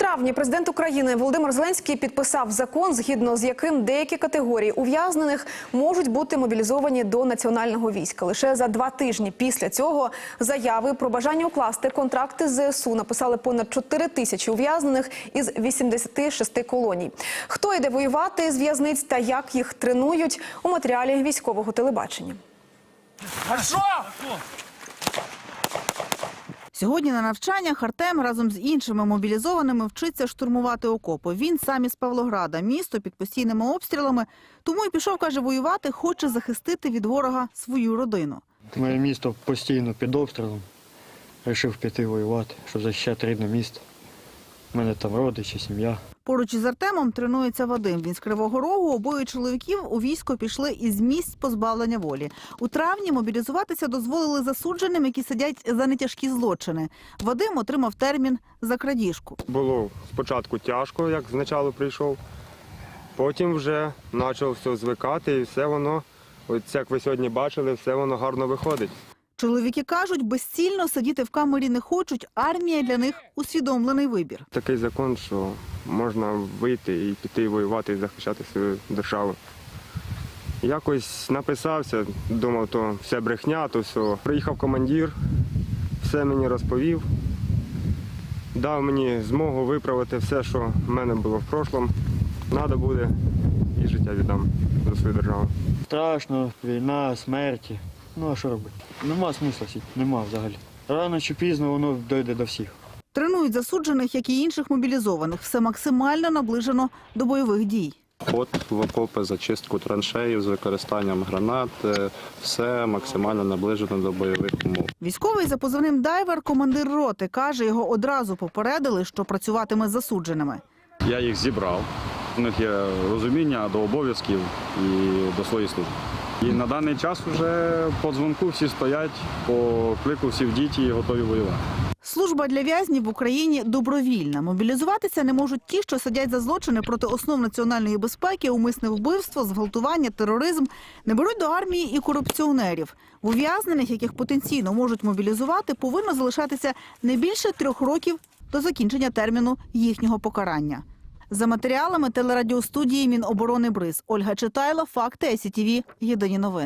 травні президент України Володимир Зеленський підписав закон, згідно з яким деякі категорії ув'язнених можуть бути мобілізовані до національного війська. Лише за два тижні після цього заяви про бажання укласти контракти з ЗСУ написали понад 4 тисячі ув'язнених із 86 колоній. Хто йде воювати з в'язниць та як їх тренують у матеріалі військового телебачення. Сьогодні на навчаннях Артем разом з іншими мобілізованими вчиться штурмувати окопи. Він сам із Павлограда, місто під постійними обстрілами. Тому і пішов, каже, воювати, хоче захистити від ворога свою родину. Моє місто постійно під обстрілом. Рішив піти воювати, щоб захищати рідне місто. У мене там родичі, сім'я. Поруч із Артемом тренується Вадим. Він з Кривого Рогу. Обоє чоловіків у військо пішли із місць позбавлення волі. У травні мобілізуватися дозволили засудженим, які сидять за нетяжкі злочини. Вадим отримав термін за крадіжку. Було спочатку тяжко, як спочатку прийшов. Потім вже почав все звикати і все воно, от як ви сьогодні бачили, все воно гарно виходить. Чоловіки кажуть, безцільно сидіти в камері не хочуть. Армія для них усвідомлений вибір. Такий закон, що можна вийти і піти воювати і захищати свою державу. Якось написався, думав, то все брехня, то все. Приїхав командир, все мені розповів, дав мені змогу виправити все, що в мене було в прошлому. Треба буде і життя віддам за свою державу. Страшно, війна, смерті. Ну а що робити? Нема смисла сидіти, нема взагалі. Рано чи пізно воно дойде до всіх. Тренують засуджених, як і інших мобілізованих. Все максимально наближено до бойових дій. Ход в окопи, зачистку траншеїв з використанням гранат, е, все максимально наближено до бойових умов. Військовий за позивним дайвер, командир роти, каже, його одразу попередили, що працюватиме з засудженими. Я їх зібрав. У них є розуміння до обов'язків і до своєї служби. І на даний час вже по дзвонку всі стоять, по клику всі в діті і готові воювати. Служба для в'язнів в Україні добровільна. Мобілізуватися не можуть ті, що сидять за злочини проти основ національної безпеки, умисне вбивство, зґвалтування, тероризм. Не беруть до армії і корупціонерів. В ув'язнених, яких потенційно можуть мобілізувати, повинно залишатися не більше трьох років до закінчення терміну їхнього покарання. За матеріалами телерадіостудії Міноборони Бриз Ольга Читайла, факти СІТВ, Єдині новини.